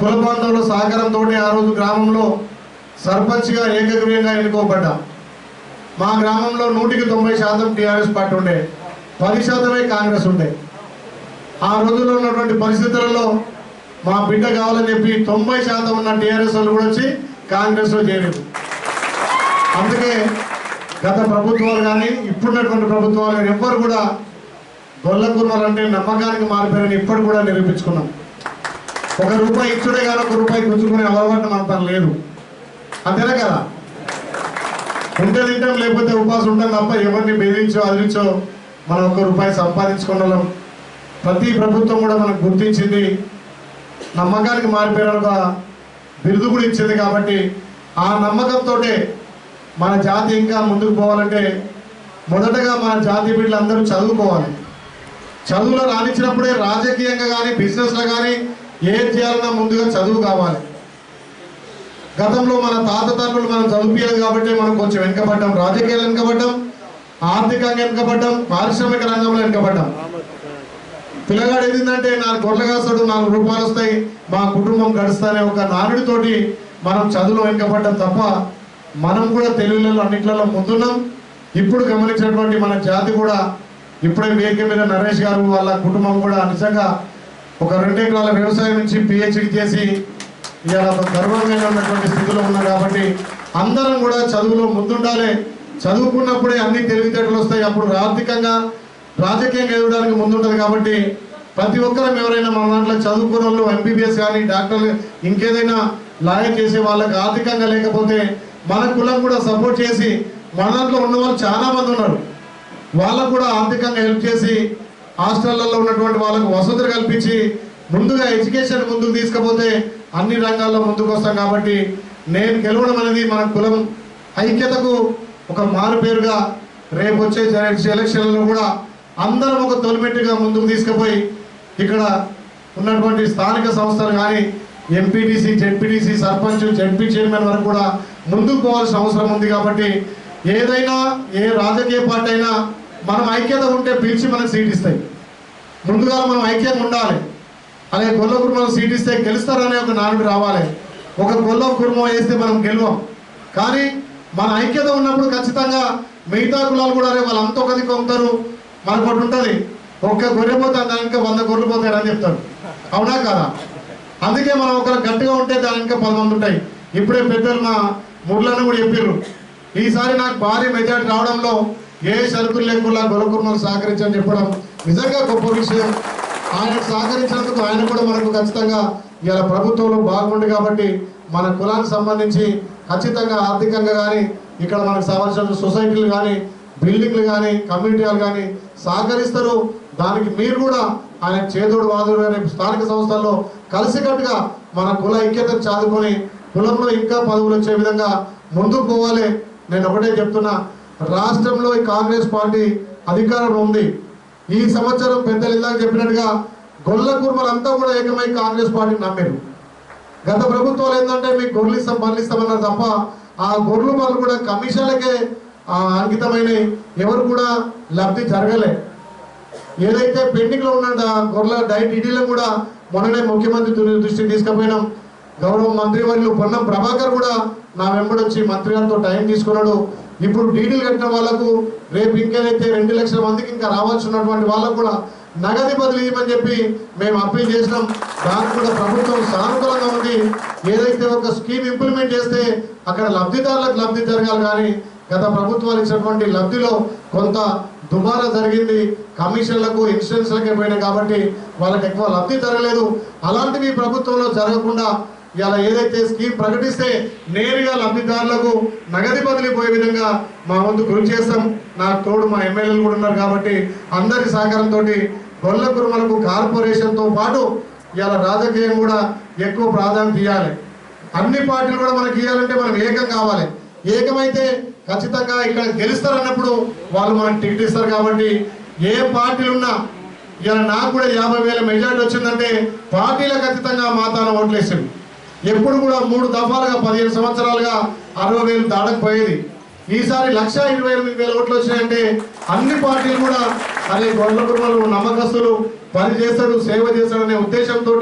కుల బాంధవుల సహకారంతో ఆ రోజు గ్రామంలో సర్పంచ్గా ఏకగ్రీయంగా ఎన్నుకోబడ్డా. మా గ్రామంలో నూటికి తొంభై శాతం టీఆర్ఎస్ పార్టీ ఉండే. పది శాతమే కాంగ్రెస్ ఉండే. ఆ రోజుల్లో ఉన్నటువంటి పరిస్థితులలో మా బిడ్డ కావాలని చెప్పి తొంభై శాతం ఉన్న టీఆర్ఎస్ వాళ్ళు కూడా వచ్చి కాంగ్రెస్లో చేరారు అందుకే గత ప్రభుత్వాలు కానీ ఇప్పుడున్నటువంటి ప్రభుత్వాలు కానీ ఎవ్వరు కూడా గొల్ల నమ్మకానికి మారిపోయారని ఇప్పుడు కూడా నిరూపించుకున్నాం. ఒక రూపాయి ఇచ్చుడే కానీ ఒక రూపాయి గుంజుకునే అలవాటు మనతో లేదు. అంతేనా కదా? ఉంటే తింటాం లేకపోతే ఉపాసం ఉంటాం తప్ప ఎవరిని బెదిరించో అదిరించో మనం ఒక రూపాయి సంపాదించుకున్నాం ప్రతి ప్రభుత్వం కూడా మనకు గుర్తించింది. నమ్మకానికి మారిపోయిన ఒక బిరుదు కూడా ఇచ్చింది కాబట్టి ఆ నమ్మకంతో మన జాతి ఇంకా ముందుకు పోవాలంటే మొదటగా మన జాతి బిడ్డలందరూ చదువుకోవాలి. చదువులో రాణించినప్పుడే రాజకీయంగా కానీ బిజినెస్లో కానీ ఏం చేయాలన్నా ముందుగా చదువు కావాలి. గతంలో మన తాత తండ్రులు మనం చదువుపించాలి కాబట్టి మనం కొంచెం వెనుకబడ్డాం. రాజకీయాలు వెనుకబడ్డాం. ఆర్థికంగా వెనుకబడ్డాం. పారిశ్రామిక రంగంలో వెనుకబడ్డాం. పిల్లగాడు ఏదిందంటే నాకు గొర్రె కాస్తాడు నాలుగు రూపాయలు వస్తాయి. మా కుటుంబం గడుస్తానే ఒక నానుడితోటి మనం చదువులో వెనుకబడ్డాం తప్ప మనం కూడా తెలుగులలో అన్నిట్లలో ముందున్నాం. ఇప్పుడు గమనించినటువంటి మన జాతి కూడా ఇప్పుడే వేదిక మీద నరేష్ గారు వాళ్ళ కుటుంబం కూడా నిజంగా ఒక రెండు ఎకరాల వ్యవసాయం నుంచి పిహెచ్డి చేసి ఇవాళ ఒక గర్వంగా ఉన్నటువంటి స్థితిలో ఉన్నారు కాబట్టి అందరం కూడా చదువులో ముందుండాలి. చదువుకున్నప్పుడే అన్ని తెలివితేటలు వస్తాయి. అప్పుడు ఆర్థికంగా రాజకీయంగా ఎదగడానికి ముందుంటుంది కాబట్టి ప్రతి ఒక్కరం ఎవరైనా మన దాంట్లో చదువుకున్న వాళ్ళు ఎంబీబీఎస్ కానీ డాక్టర్లు ఇంకేదైనా లాయర్ చేసే వాళ్ళకి ఆర్థికంగా లేకపోతే మన కులం కూడా సపోర్ట్ చేసి మన దాంట్లో ఉన్న వాళ్ళు చాలా మంది ఉన్నారు. వాళ్ళకు కూడా ఆర్థికంగా హెల్ప్ చేసి హాస్టళ్ళలో ఉన్నటువంటి వాళ్ళకు వసతులు కల్పించి ముందుగా ఎడ్యుకేషన్ ముందుకు తీసుకపోతే అన్ని రంగాల్లో ముందుకు వస్తాం కాబట్టి నేను గెలవడం అనేది మన కులం ఐక్యతకు ఒక మారుపేరుగా రేపు వచ్చే ఎలక్షన్లలో కూడా అందరం ఒక తొలిమెట్టుగా ముందుకు తీసుకుపోయి ఇక్కడ ఉన్నటువంటి స్థానిక సంస్థలు కానీ MPTC ZPTC sarpanch ZP chairman వరకు కూడా ముందుకు పోవాల్సిన అవసరం ఉంది కాబట్టి ఏదైనా ఏ రాజకీయ పార్టీ అయినా మనం ఐక్యత ఉంటే పిలిచి మనకు సీట్ ఇస్తాయి. ముందుగా మనం ఐక్యంగా ఉండాలి. అలాగే గొల్ల కుటుంబం సీట్ ఇస్తే గెలుస్తారనే ఒక నానుడు రావాలి. ఒక గొల్ల కుటుంబం వేస్తే మనం గెలవం. కానీ మన ఐక్యత ఉన్నప్పుడు ఖచ్చితంగా మిగతా కులాలు కూడా రే వాళ్ళంతా ఒకది కొంతారు మనకు ఒకటి ఉంటుంది. ఒక్క గొర్రె పోతే దానికి వంద గొర్రెలు పోతాయని చెప్తారు. అవునా కాదా? అందుకే మనం ఒకరు గట్టిగా ఉంటే దాని ఇంకా పది మంది ఉంటాయి. ఇప్పుడే పెద్దలు మా మురళను కూడా చెప్పారు ఈసారి నాకు భారీ మెజార్టీ రావడంలో ఏ షరతులు లేకుండా గొరకుర్మలు సహకరించని చెప్పడం నిజంగా గొప్ప విషయం. ఆయనకు సహకరించినందుకు ఆయన కూడా మనకు ఖచ్చితంగా ఇలా ప్రభుత్వంలో బాగుంది కాబట్టి మన కులానికి సంబంధించి ఖచ్చితంగా ఆర్థికంగా కానీ ఇక్కడ మనకు కావాల్సిన సొసైటీలు కానీ బిల్డింగ్లు కానీ కమ్యూనిటీలు కానీ సహకరిస్తారు. దానికి మీరు కూడా ఆయన చేదోడు వాదుడు అనే స్థానిక సంస్థల్లో కలిసికట్టుగా మన కుల ఐక్యతను చాదుకొని కులంలో ఇంకా పదవులు వచ్చే విధంగా ముందుకు పోవాలి. నేను ఒకటే చెప్తున్నా రాష్ట్రంలో ఈ కాంగ్రెస్ పార్టీ అధికారంలో ఉంది. ఈ సంవత్సరం పెద్దలు ఇందాక చెప్పినట్టుగా గొల్ల కుర్మలంతా కూడా ఏకమై కాంగ్రెస్ పార్టీని నమ్మారు. గత ప్రభుత్వాలు ఏంటంటే మీకు గొర్రెలు ఇస్తాం బర్రెలు ఇస్తామన్నారు తప్ప ఆ గొర్రెలు పనులు కూడా కమిషన్లకే ఆ, ఎవరు కూడా లబ్ధి జరగలే. ఏదైతే పెండింగ్లో ఉన్న గొర్రెల డైట్ ఇటీలో కూడా మొన్ననే ముఖ్యమంత్రి దృష్టికి తీసుకుపోయినాం. గౌరవ మంత్రి వర్యులు పొన్నం ప్రభాకర్ కూడా నా వెంబడి వచ్చి మంత్రి గారితో టైం తీసుకున్నాడు. ఇప్పుడు డీడీలు కట్టిన వాళ్ళకు రేపు ఇంకేదైతే రెండు లక్షల మందికి ఇంకా రావాల్సి ఉన్నటువంటి వాళ్ళకు కూడా నగదు బదిలీ ఇవ్వమని చెప్పి మేము అప్పీల్ చేసినాం. దానికి కూడా ప్రభుత్వం సానుకూలంగా ఉంది. ఏదైతే ఒక స్కీమ్ ఇంప్లిమెంట్ చేస్తే అక్కడ లబ్ధిదారులకు లబ్ధి జరగాలి కానీ గత ప్రభుత్వాలు ఇచ్చినటువంటి లబ్ధిలో కొంత దుబారా జరిగింది. కమిషన్లకు ఇన్సూరెన్స్లకే పోయినాయి కాబట్టి వాళ్ళకి ఎక్కువ లబ్ధి జరగలేదు. అలాంటివి ప్రభుత్వంలో జరగకుండా ఇలా ఏదైతే స్కీమ్ ప్రకటిస్తే నేరుగా లబ్ధిదారులకు నగదు బదిలీ పోయే విధంగా మా వంతు కృషి చేస్తాం. నాకు తోడు మా ఎమ్మెల్యేలు కూడా ఉన్నారు కాబట్టి అందరి సహకారంతో గొల్ల కురుమలకు కార్పొరేషన్తో పాటు ఇలా రాజకీయం కూడా ఎక్కువ ప్రాధాన్యత ఇవ్వాలి. అన్ని పార్టీలు కూడా మనకి ఇవ్వాలంటే మనం ఏకం కావాలి. ఏకమైతే ఖచ్చితంగా ఇక్కడ గెలుస్తారన్నప్పుడు వాళ్ళు మనకి టికెట్ ఇస్తారు కాబట్టి ఏ పార్టీలు ఉన్నా ఇలా నాకు కూడా యాభై వేల మెజార్టీ వచ్చిందంటే పార్టీల ఖచ్చితంగా మాతాన ఓట్లేసింది ఎప్పుడు కూడా మూడు దఫాలుగా పదిహేను సంవత్సరాలుగా అరవై వేలు దాటకపోయేది ఈసారి లక్ష ఇరవై ఎనిమిది వేల ఓట్లు వచ్చినాయంటే అన్ని పార్టీలు కూడా అనే గొడవ కుటుంబాలు నమ్మకస్తులు పని చేస్తాడు సేవ చేస్తాడనే అనే ఉద్దేశంతో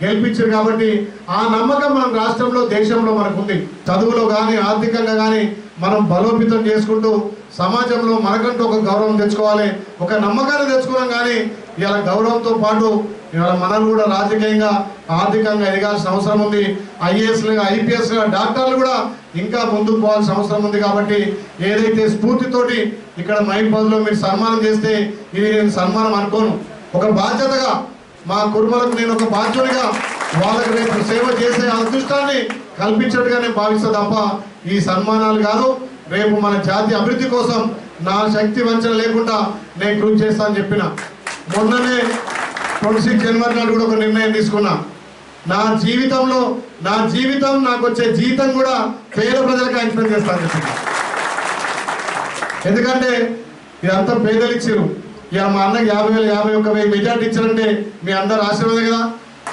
గెలిపించారు కాబట్టి ఆ నమ్మకం మన రాష్ట్రంలో దేశంలో మనకు ఉంది చదువులో కానీ ఆర్థికంగా కానీ మనం బలోపేతం చేసుకుంటూ సమాజంలో మనకంటూ ఒక గౌరవం తెచ్చుకోవాలి ఒక నమ్మకాన్ని తెచ్చుకున్నాం కానీ ఇవాళ గౌరవంతో పాటు ఇవాళ మనం కూడా రాజకీయంగా ఆర్థికంగా ఎదగాల్సిన అవసరం ఉంది. ఐఏఎస్లుగా ఐపీఎస్లుగా డాక్టర్లు కూడా ఇంకా ముందుకు పోవాల్సిన అవసరం ఉంది కాబట్టి ఏదైతే స్ఫూర్తితోటి ఇక్కడ మహిళలో మీరు సన్మానం చేస్తే ఇది నేను సన్మానం అనుకోను. ఒక బాధ్యతగా మా కుటుంబాలకు నేను ఒక బాధ్యుడిగా వాళ్ళకి రేపు సేవ చేసే అదృష్టాన్ని కల్పించినట్టుగా నేను భావిస్తా తప్ప ఈ సన్మానాలు కాదు. రేపు మన జాతి అభివృద్ధి కోసం నా శక్తి వంచన లేకుండా నేను కృషి చేస్తానని చెప్పిన. మొన్ననే ట్వంటీ సిక్స్ జనవరి నాడు కూడా ఒక నిర్ణయం తీసుకున్నా. నా జీవితంలో నా జీవితం నాకు వచ్చే జీతం కూడా పేద ప్రజలకు అంకితం చేస్తాను ఎందుకంటే ఇదంతా పేదలు ఇచ్చారు ఇక మా అన్నకి యాభై వేలు యాభై ఒక్క వెయ్యి మెజార్టీ ఇచ్చారంటే మీ అందరు ఆశీర్వాదం కదా.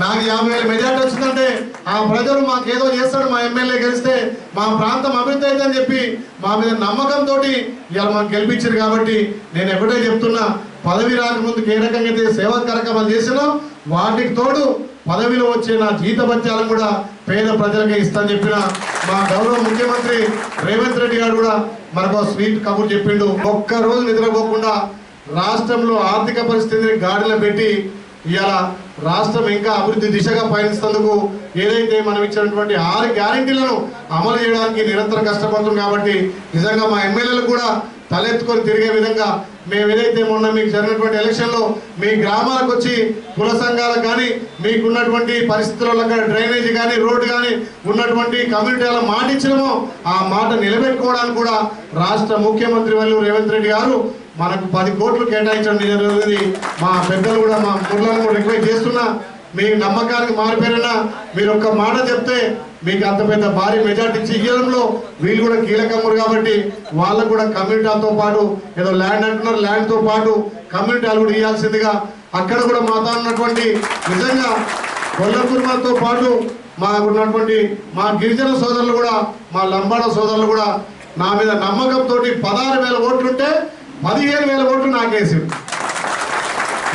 నాకు యాభై వేల మెజార్టీ వచ్చిందంటే ఆ ప్రజలు మాకేదో చేస్తాడు మా ఎమ్మెల్యే గెలిస్తే మా ప్రాంతం అభివృద్ధి అవుతుందని చెప్పి మా మీద నమ్మకంతో ఇవాళ మాకు గెలిపించారు కాబట్టి నేను ఎప్పుడే చెప్తున్నా పదవి రాకముందుకు ఏ రకంగా అయితే సేవా కార్యక్రమాలు చేసినా వాటికి తోడు పదవిలో వచ్చే నా జీతభత్యాలను కూడా పేద ప్రజలకే ఇస్తాను చెప్పిన మా గౌరవ ముఖ్యమంత్రి రేవంత్ రెడ్డి గారు కూడా మనకు స్వీట్ కబుర్ చెప్పిండు. ఒక్క రోజు నిద్రపోకుండా రాష్ట్రంలో ఆర్థిక పరిస్థితిని గాడిలో పెట్టి ఇవాళ రాష్ట్రం ఇంకా అభివృద్ధి దిశగా పయనిస్తేందుకు ఏదైతే మనం ఇచ్చినటువంటి ఆరు గ్యారంటీలను అమలు చేయడానికి నిరంతరం కష్టపడుతుంది కాబట్టి నిజంగా మా ఎమ్మెల్యేలు కూడా తలెత్తుకొని తిరిగే విధంగా మేము ఏదైతే మొన్న మీకు జరిగినటువంటి ఎలక్షన్లో మీ గ్రామాలకు వచ్చి కుల సంఘాలకు కానీ మీకున్నటువంటి పరిస్థితులలో డ్రైనేజీ డ్రైనేజ్ కానీ రోడ్డు కానీ ఉన్నటువంటి కమ్యూనిటీల మాట ఇచ్చినామో ఆ మాట నిలబెట్టుకోవడానికి కూడా రాష్ట్ర ముఖ్యమంత్రి వాళ్ళు రేవంత్ రెడ్డి గారు మనకు పది కోట్లు కేటాయించడం జరుగుతుంది. మా పెద్దలు కూడా మా మురళను కూడా రిక్వెస్ట్ చేస్తున్నా. మీ నమ్మకానికి మారిపోయినా మీరు ఒక్క మాట చెప్తే మీకు అంత పెద్ద భారీ మెజార్టీ ఇవ్వడంలో వీళ్ళు కూడా కీలకమురు కాబట్టి వాళ్ళకు కూడా కమ్యూనిటీలతో పాటు ఏదో ల్యాండ్ అంటున్నారు ల్యాండ్తో పాటు కమ్యూనిటీలు కూడా ఇవ్వాల్సిందిగా అక్కడ కూడా మాతో ఉన్నటువంటి నిజంగా గొల్ల పాటు మాకు ఉన్నటువంటి మా గిరిజన సోదరులు కూడా మా లంబాడ సోదరులు కూడా నా మీద నమ్మకంతో పదహారు వేల ఓట్లుంటే పదిహేను వేల ఓట్లు నాకేసి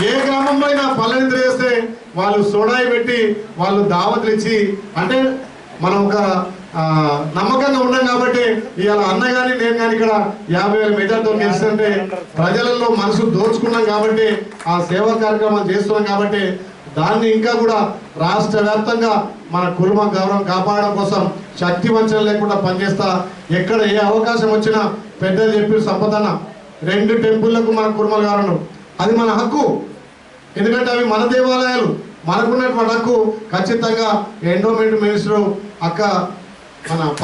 ఏ గ్రామంలో అయినా పల్లెనిద్ర చేస్తే వాళ్ళు సోడాయి పెట్టి వాళ్ళు దావతులు ఇచ్చి అంటే మనం ఒక నమ్మకంగా ఉన్నాం కాబట్టి ఇవాళ అన్న కానీ నేను కానీ ఇక్కడ యాభై వేల మెజార్టీతో గెలిస్తుంటే ప్రజలలో మనసు దోచుకున్నాం కాబట్టి ఆ సేవా కార్యక్రమాలు చేస్తున్నాం కాబట్టి దాన్ని ఇంకా కూడా రాష్ట్ర వ్యాప్తంగా మన కుటుంబ గౌరవం కాపాడడం కోసం శక్తి వంచన లేకుండా పనిచేస్తా. ఎక్కడ ఏ అవకాశం వచ్చినా పెద్దలు చెప్పి సంపదన రెండు టెంపుల్లకు మన కుటుంబ గారు అది మన హక్కు. ఎందుకంటే అవి మన దేవాలయాలు. మనకున్నటువంటి హక్కు ఖచ్చితంగా ఎండోమెంట్ మినిస్టర్ అక్క మన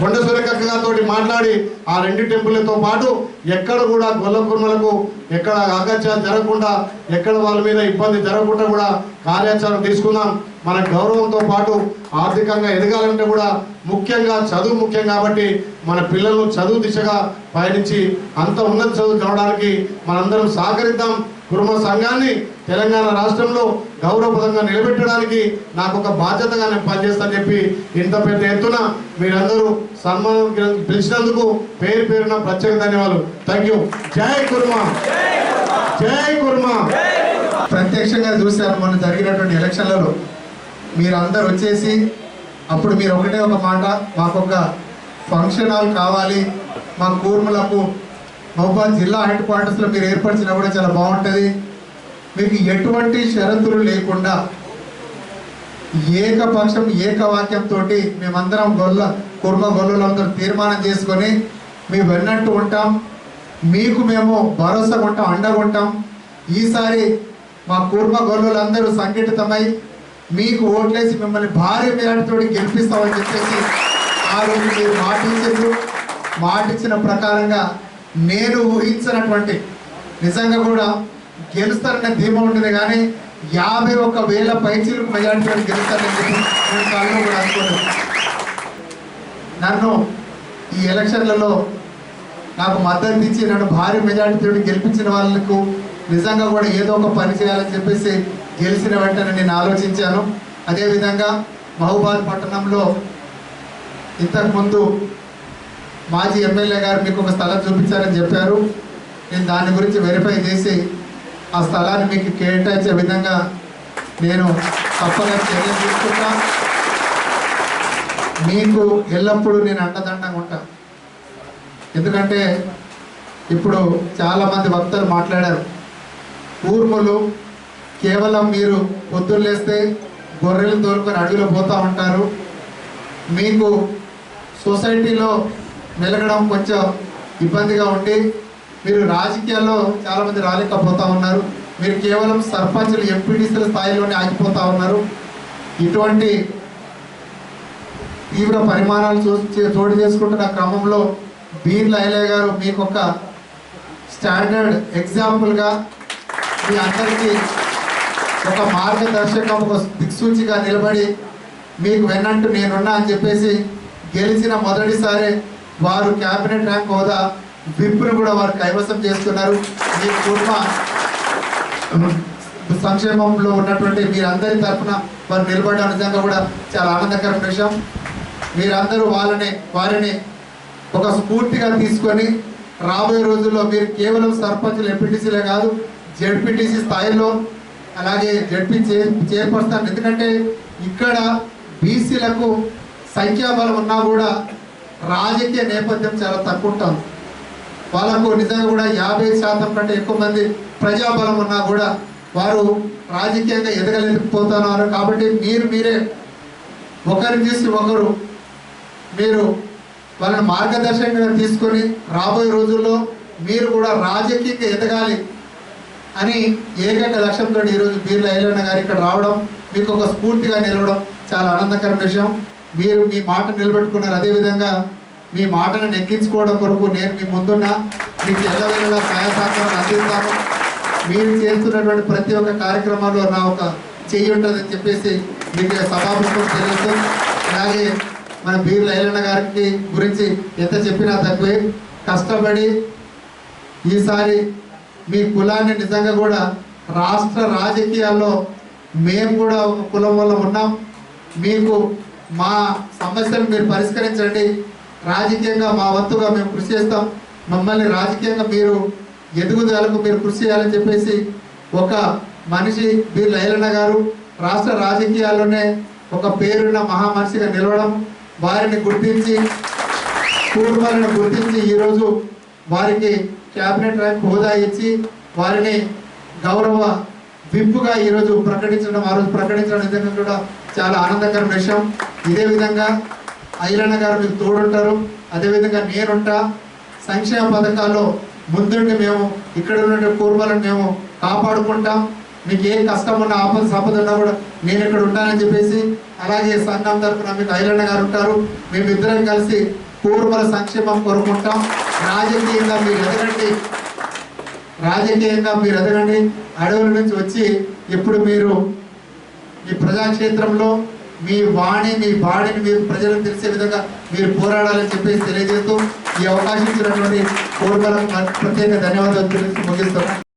కొండ సురేఖక్క తోటి మాట్లాడి ఆ రెండు టెంపుల్తో పాటు ఎక్కడ కూడా గొల్ల కుర్మలకు ఎక్కడ ఆకర్షణ జరగకుండా ఎక్కడ వాళ్ళ మీద ఇబ్బంది జరగకుండా కూడా కార్యాచరణ తీసుకుందాం. మన గౌరవంతో పాటు ఆర్థికంగా ఎదగాలంటే కూడా ముఖ్యంగా చదువు ముఖ్యం కాబట్టి మన పిల్లలను చదువు దిశగా పయనించి అంత ఉన్నత చదువు చదవడానికి మనందరం సహకరిద్దాం. కుటుంబ సంఘాన్ని తెలంగాణ రాష్ట్రంలో గౌరవపదంగా నిలబెట్టడానికి నాకు ఒక బాధ్యతగా నేను పనిచేస్తానని చెప్పి ఇంత పెద్ద ఎత్తున మీరందరూ సన్మానం పిలిచినందుకు పేరు పేరున ప్రత్యేక ధన్యవాదాలు. థ్యాంక్ యూ జై కుర్మా. జై కుర్మా. ప్రత్యక్షంగా చూశాను మొన్న జరిగినటువంటి ఎలక్షన్లలో మీరు అందరు వచ్చేసి అప్పుడు మీరు ఒకటే ఒక మాట మాకొక ఫంక్షన్ హాల్ కావాలి మా కూర్ములకు మహబాద్ జిల్లా హెడ్ క్వార్టర్స్లో మీరు ఏర్పరిచినా కూడా చాలా బాగుంటుంది. మీకు ఎటువంటి షరతులు లేకుండా ఏకపక్షం ఏకవాక్యంతో మేమందరం గొల్ల కుర్మ గొల్లులందరూ తీర్మానం చేసుకొని మేము వెళ్ళినట్టు ఉంటాం. మీకు మేము భరోసా ఉంటాం అండగా ఉంటాం ఈసారి మా కుర్మ గొల్లులందరూ సంఘటితమై మీకు ఓట్లేసి మిమ్మల్ని భారీ మేరతో గెలిపిస్తామని చెప్పేసి ఆ రోజు మీరు మాటించారు మాటిచ్చిన ప్రకారంగా నేను ఊహించినటువంటి నిజంగా కూడా గెలుస్తారనే ధీమా ఉంటుంది కానీ యాభై ఒక్క వేల పైచీలకు మెజార్టీ గెలుస్తారని చెప్పి నేను కాలంలో కూడా అనుకోలేదు. నన్ను ఈ ఎలక్షన్లలో నాకు మద్దతు ఇచ్చి నన్ను భారీ మెజార్టీతో గెలిపించిన వాళ్ళకు నిజంగా కూడా ఏదో ఒక పని చేయాలని చెప్పేసి గెలిచిన వెంటనే నేను ఆలోచించాను. అదేవిధంగా మహబూబాద్ పట్టణంలో ఇంతకుముందు మాజీ ఎమ్మెల్యే గారు మీకు ఒక స్థలం చూపించారని చెప్పారు. నేను దాని గురించి వెరిఫై చేసి ఆ స్థలాన్ని మీకు కేటాయించే విధంగా నేను తప్పక చర్య తీసుకుంటా. మీకు ఎల్లప్పుడూ నేను అండదండంగా ఉంటా. ఎందుకంటే ఇప్పుడు చాలామంది వక్తలు మాట్లాడారు. ఊర్ములు కేవలం మీరు పొద్దులేస్తే గొర్రెలు తోలుకొని అడవిలో పోతూ ఉంటారు. మీకు సొసైటీలో మెలగడం కొంచెం ఇబ్బందిగా ఉండి మీరు రాజకీయాల్లో చాలామంది రాలేకపోతా ఉన్నారు. మీరు కేవలం సర్పంచులు ఎంపీడీసీల స్థాయిలోనే ఆగిపోతా ఉన్నారు. ఇటువంటి తీవ్ర పరిమాణాలు చూసి చోటు చేసుకుంటున్న క్రమంలో బీర్ లైలే గారు మీకు ఒక స్టాండర్డ్ ఎగ్జాంపుల్గా మీ అందరికీ ఒక మార్గదర్శకం ఒక దిక్సూచిగా నిలబడి మీకు వెన్నంటూ నేనున్నా అని చెప్పేసి గెలిచిన మొదటిసారి వారు క్యాబినెట్ ర్యాంక్ హోదా విప్ను కూడా వారు కైవసం చేస్తున్నారు. మీ కుటుంబ సంక్షేమంలో ఉన్నటువంటి మీరందరి తరఫున వారు నిలబడడం నిజంగా కూడా చాలా ఆనందకరమైన విషయం. మీరందరూ వాళ్ళని వారిని ఒక స్ఫూర్తిగా తీసుకొని రాబోయే రోజుల్లో మీరు కేవలం సర్పంచులు ఎంపీటీసీలే కాదు జెడ్పీటీసీ స్థాయిలో అలాగే జడ్పీ చైర్ ఎందుకంటే ఇక్కడ బీసీలకు సంఖ్యాబలం ఉన్నా కూడా రాజకీయ నేపథ్యం చాలా తక్కువ ఉంటుంది. వాళ్ళకు నిజంగా కూడా యాభై శాతం కంటే ఎక్కువ మంది ప్రజాబలం ఉన్నా కూడా వారు రాజకీయంగా ఎదగలేకపోతున్నారు. కాబట్టి మీరు మీరే ఒకరిని చూసి ఒకరు మీరు వాళ్ళని మార్గదర్శకంగా తీసుకొని రాబోయే రోజుల్లో మీరు కూడా రాజకీయంగా ఎదగాలి అని ఏకైక లక్ష్యంతో ఈరోజు బీర్ల ఐలన్న గారు ఇక్కడ రావడం మీకు ఒక స్ఫూర్తిగా నిలవడం చాలా ఆనందకరమైన విషయం. మీరు మీ మాట నిలబెట్టుకున్నారు. అదేవిధంగా మీ మాటను ఎక్కించుకోవడం కొరకు నేను మీ ముందున్న మీకు ఎల్లవేళలా సహాయ సహకారం అందిస్తాను. మీరు చేస్తున్నటువంటి ప్రతి ఒక్క కార్యక్రమాల్లో నా ఒక చెయ్యి ఉంటుందని చెప్పేసి మీకు సభాముఖం తెలియదు అలాగే మన బీర్ లైలన్న గారికి గురించి ఎంత చెప్పినా తక్కువే. కష్టపడి ఈసారి మీ కులాన్ని నిజంగా కూడా రాష్ట్ర రాజకీయాల్లో మేము కూడా ఒక కులం వల్ల ఉన్నాం. మీకు మా సమస్యలు మీరు పరిష్కరించండి. రాజకీయంగా మా వంతుగా మేము కృషి చేస్తాం. మమ్మల్ని రాజకీయంగా మీరు ఎదుగుదలకు మీరు కృషి చేయాలని చెప్పేసి ఒక మనిషి బీర్ లైలన్న గారు రాష్ట్ర రాజకీయాల్లోనే ఒక పేరున్న మహామనిషిగా నిలవడం వారిని గుర్తించి కుటుంబాలను గుర్తించి ఈరోజు వారికి క్యాబినెట్ ర్యాంక్ హోదా ఇచ్చి వారిని గౌరవ విప్పుగా ఈరోజు ప్రకటించడం ఆ రోజు ప్రకటించడం నిజంగా కూడా చాలా ఆనందకరమైన విషయం. ఇదే విధంగా ఐలన్న గారు మీకు తోడుంటారు. అదేవిధంగా నేనుంటా. సంక్షేమ పథకాల్లో ముందుండి మేము ఇక్కడ ఉన్న పూర్వాలను మేము కాపాడుకుంటాం. మీకు ఏ కష్టం ఉన్న ఆపద సంపద ఉన్నా కూడా నేను ఇక్కడ ఉంటానని చెప్పేసి అలాగే సంఘం తరఫున మీకు ఐలన్న గారు ఉంటారు. మేమిద్దరం కలిసి పూర్వల సంక్షేమం కోరుకుంటాం. రాజకీయంగా మీరు ఎదగండి. రాజకీయంగా మీరు ఎదగండి. అడవుల నుంచి వచ్చి ఇప్పుడు మీరు ఈ ప్రజాక్షేత్రంలో మీ వాణి మీ బాడీని మీరు ప్రజలకు తెలిసే విధంగా మీరు పోరాడాలని చెప్పేసి తెలియజేస్తూ ఈ అవకాశం ఇచ్చినటువంటి పూర్వలకు ప్రత్యేక ధన్యవాదాలు తెలిసి ముగిస్తున్నాను.